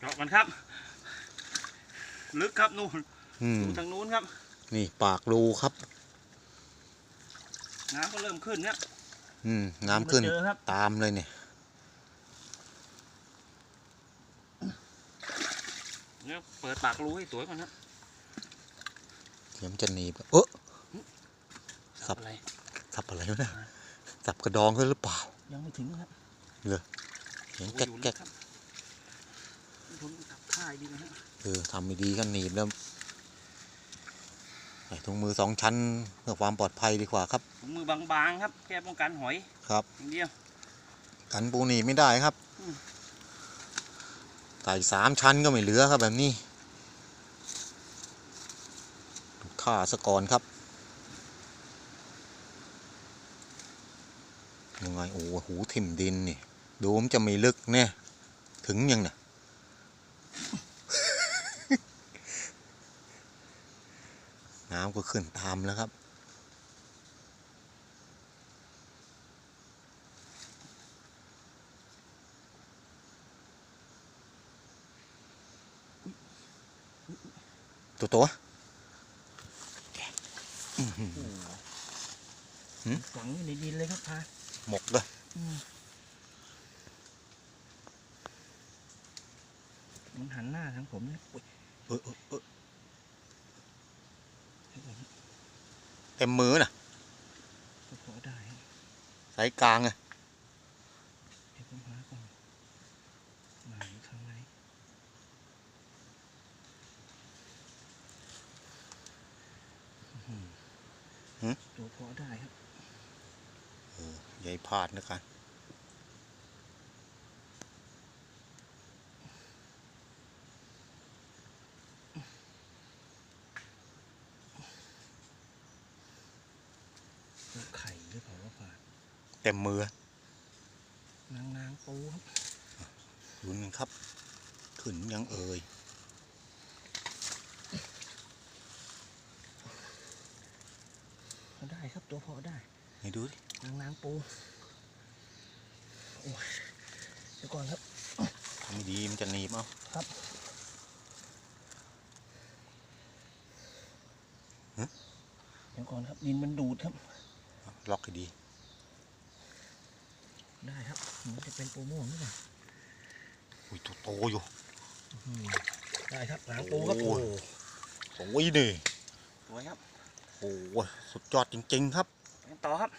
เจาะกันครับ ลึกครับนู่นอืมดูทางนู้นครับ นี่ปากรูครับ น้ำก็เริ่มขึ้นเนี่ยอืมน้ำขึ้นมาเจอครับตามเลยเนี่ยเนี่ยเปิดปากรูให้สวยก่อนนะเดี๋ยวมันจะหนีบเออครับ อะไรสับอะไรวะเนี่ยสับกระดองด้วยหรือเปล่า ยังไม่ถึงครับ เสียงโอ้แก๊กอยู่แก๊กลึครับ ผมตับท่ายดีนะฮะเออทำไม่ดีก็หนีบแล้วใส่ถุงมือสองชั้นเพื่อความปลอดภัยดีกว่าครับถุงมือบางๆครับ แค่ป้องกันหอยครับอย่างเดียวกันปูหนีบไม่ได้ครับอืมใส่สามชั้นก็ไม่เหลือครับแบบนี้ฆ่าสะก่อนครับยังไงโอ้โหหูถิ่มดินนี่ดูมันจะไม่ลึกเนี่ยถึงยังเนี่ย น้ำก็ขึ้นตามแล้วครับตัวตัวหืมฝังอยู่ในดินเลยครับพาหมกเลยมันหันหน้าทางผมนะอุ๊ยเออ เออเออเต็มมือน่ะก็พอได้ฮะสายกลางอะเดี๋ยวผมหาก่อนมาอยู่ข้างในอื้อหือตัวพอได้ครับ ใหญ่พลาดนะครับ ตัวไข่หรือเปล่าว่าพา เต็มมือนางนางปูครับลุ้นกันครับ ขึ้นยังเอ่ยพอได้ครับตัวพอได้ให้ดูดินางนางปูโอ้ยเดี๋ยวก่อนครับทำไม่ดีมันจะหนีบเอาเดี๋ยวก่อนครับดินมันดูดครับ ล็อกให้ดี ได้ครับมันจะเป็นปูม่วงหรือเปล่าอุ้ยตัวโตอยู่อืมได้ครับนางปูครับโอ้โอ้โหโอ้ยนี่สวยครับโอ้โหสุดยอดจริง ๆ ครับไปกันต่อครับอ